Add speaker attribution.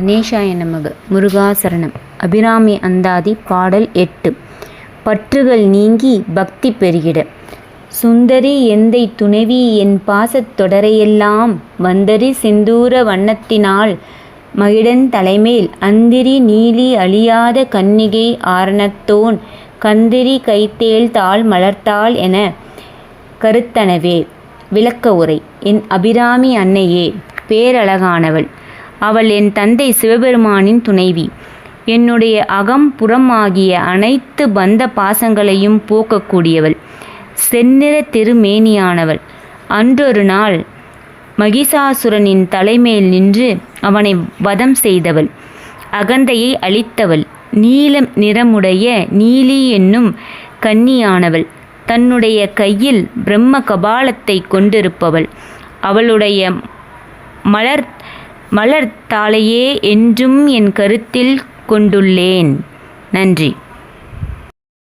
Speaker 1: கணேசாய நமக. முருகாசரணம் அபிராமி அந்தாதி பாடல் எட்டு. பற்றுகள் நீங்கி பக்தி பெருகிட. சுந்தரி எந்தை துணைவி என் பாசத் தொடரையெல்லாம் வந்தரி செந்தூர வண்ணத்தினால் மகிடன் தலைமேல் அந்திரி நீலி அழியாத கன்னிகை ஆரணத்தோன் கந்திரி கைத்தேள் தாள் மலர்த்தாள் என கருத்தனவே. விளக்க உரை. என் அபிராமி அன்னையே. பேரழகானவள். அவள் என் தந்தை சிவபெருமானின் துணைவி. என்னுடைய அகம் புறமாகிய அனைத்து பந்த பாசங்களையும் போக்கக்கூடியவள். செந்நிற திருமேனியானவள். அன்றொரு நாள் மகிஷாசுரனின் தலைமேல் நின்று அவனை வதம் செய்தவள். அகந்தையை அழித்தவள். நீலம் நிறமுடைய நீலி என்னும் கன்னியானவள். தன்னுடைய கையில் பிரம்ம கபாலத்தை கொண்டிருப்பவள். அவளுடைய மலர் மலர் என்றும் என் கருத்தில் கொண்டுள்ளேன். நன்றி.